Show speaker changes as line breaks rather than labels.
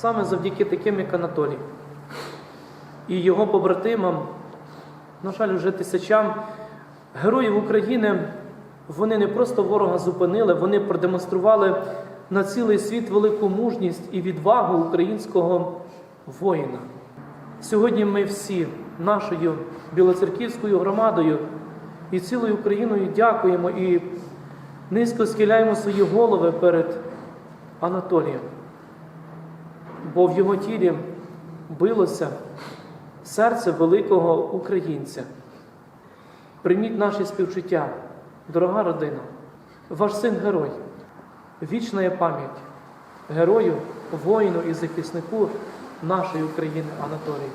саме завдяки таким, як Анатолій. І його побратимам, на жаль, вже тисячам героїв України, вони не просто ворога зупинили, вони продемонстрували на цілий світ велику мужність і відвагу українського воїна. Сьогодні ми всі нашою білоцерківською громадою і цілою Україною дякуємо і низько схиляємо свої голови перед Анатолієм, бо в його тілі билося серце великого українця. Прийміть наші співчуття, дорога родина, ваш син герой, вічна є пам'ять герою, воїну і захиснику нашої України Анатолію.